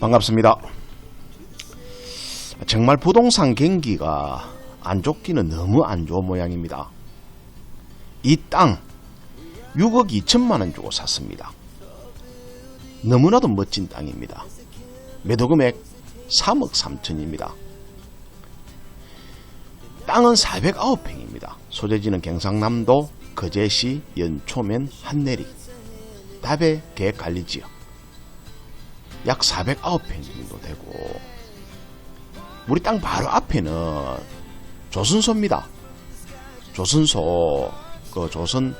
반갑습니다. 정말 부동산 경기가 안 좋기는 너무 안 좋은 모양입니다. 이 땅 6억 2천만 원 주고 샀습니다. 너무나도 멋진 땅입니다. 매도 금액 3억 3천입니다. 땅은 409평입니다. 소재지는 경상남도 거제시 연초면 한내리 답의 계획관리지역 약 409평 정도 되고 우리 땅 바로 앞에는 조선소입니다. 조선소 그 조선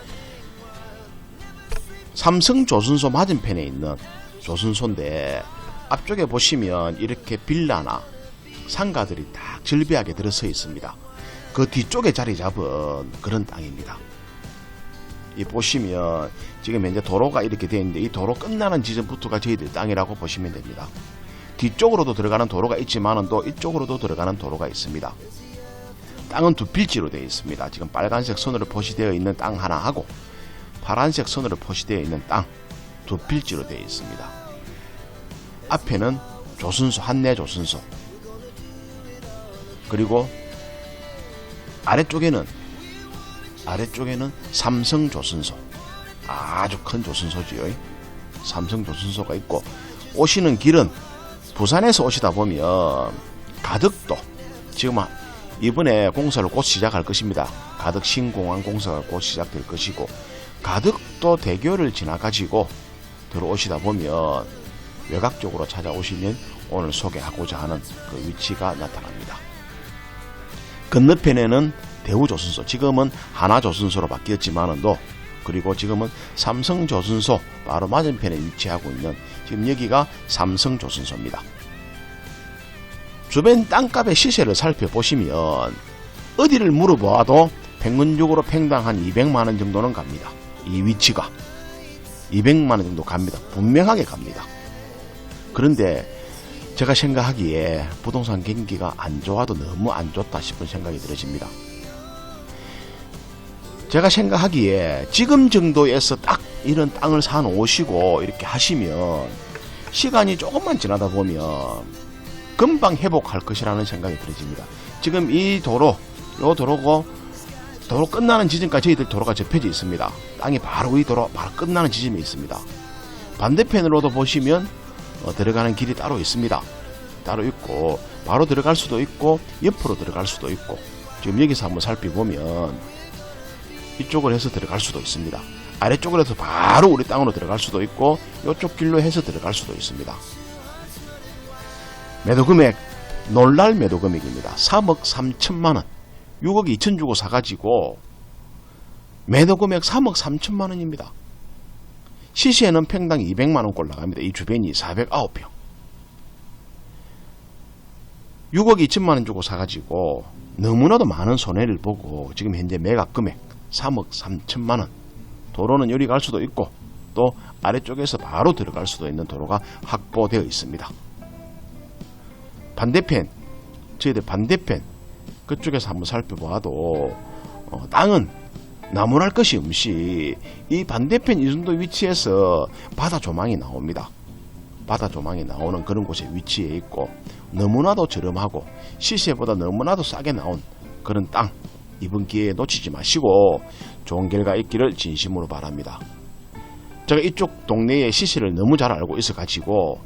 삼성 조선소 맞은편에 있는 조선소인데 앞쪽에 보시면 이렇게 빌라나 상가들이 딱 절비하게 들어서 있습니다. 그 뒤쪽에 자리 잡은 그런 땅입니다. 이 보시면 지금 현재 도로가 이렇게 되어 있는데 이 도로 끝나는 지점부터가 저희들 땅이라고 보시면 됩니다. 뒤쪽으로도 들어가는 도로가 있지만은 또 이쪽으로도 들어가는 도로가 있습니다. 땅은 두 필지로 되어 있습니다. 지금 빨간색 선으로 표시되어 있는 땅 하나 하고 파란색 선으로 표시되어 있는 땅 두 필지로 되어 있습니다. 앞에는 조선소 한내 조선소 그리고 아래쪽에는 아래쪽에는 삼성 조선소 아주 큰 조선소지요. 삼성 조선소가 있고 오시는 길은 부산에서 오시다 보면 가덕도 지금 이번에 공사를 곧 시작할 것입니다. 가덕 신공항 공사가 곧 시작될 것이고 가덕도 대교를 지나가지고 들어오시다 보면 외곽 쪽으로 찾아오시면 오늘 소개하고자 하는 그 위치가 나타납니다. 건너편에는 대우조선소 지금은 하나조선소로 바뀌었지만은도 그리고 지금은 삼성조선소 바로 맞은편에 위치하고 있는 지금 여기가 삼성조선소입니다. 주변 땅값의 시세를 살펴보시면 어디를 물어봐도 평균적으로 평당 한 200만원 정도는 갑니다. 이 위치가 200만원 정도 갑니다. 분명하게 갑니다. 그런데 제가 생각하기에 부동산 경기가 안 좋아도 너무 안 좋다 싶은 생각이 들어집니다. 제가 생각하기에 지금 정도에서 딱 이런 땅을 사 놓으시고 이렇게 하시면 시간이 조금만 지나다 보면 금방 회복할 것이라는 생각이 들어집니다. 지금 이 도로, 요 도로고 도로 끝나는 지점까지 저희들 도로가 접혀져 있습니다. 땅이 바로 이 도로 바로 끝나는 지점에 있습니다. 반대편으로도 보시면 어, 들어가는 길이 따로 있습니다. 따로 있고 바로 들어갈 수도 있고 옆으로 들어갈 수도 있고 지금 여기서 한번 살펴보면 이쪽을 해서 들어갈 수도 있습니다. 아래쪽으로 해서 바로 우리 땅으로 들어갈 수도 있고 이쪽 길로 해서 들어갈 수도 있습니다. 매도 금액 놀랄 매도 금액입니다. 3억 3천만 원. 6억 2천 주고 사가지고 매도 금액 3억 3천만 원입니다. 시세는 평당 200만 원꼴 나갑니다. 이 주변이 409평. 6억 2천만 원 주고 사가지고 너무나도 많은 손해를 보고 지금 현재 매각 금액 3억 3천만 원. 도로는 요리 갈 수도 있고 또 아래쪽에서 바로 들어갈 수도 있는 도로가 확보되어 있습니다. 반대편, 저희들 반대편 그쪽에서 한번 살펴봐도 어, 땅은 나무랄 것이 없이 이 반대편 이 정도 위치에서 바다 조망이 나옵니다. 바다 조망이 나오는 그런 곳에 위치해 있고 너무나도 저렴하고 시세보다 너무나도 싸게 나온 그런 땅 이번 기회에 놓치지 마시고 좋은 결과 있기를 진심으로 바랍니다. 제가 이쪽 동네의 시세를 너무 잘 알고 있어 가지고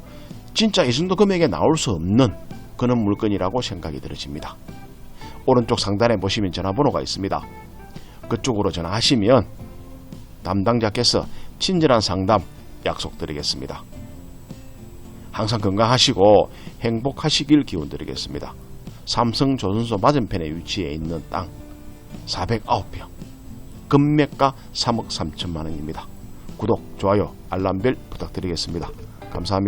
진짜 이 정도 금액에 나올 수 없는 그런 물건이라고 생각이 들어집니다. 오른쪽 상단에 보시면 전화번호가 있습니다. 그쪽으로 전화하시면 담당자께서 친절한 상담 약속드리겠습니다. 항상 건강하시고 행복하시길 기원드리겠습니다. 삼성 조선소 맞은편에 위치해 있는 땅 409평 금매가 3억 3천만 원입니다. 구독, 좋아요, 알람벨 부탁드리겠습니다. 감사합니다.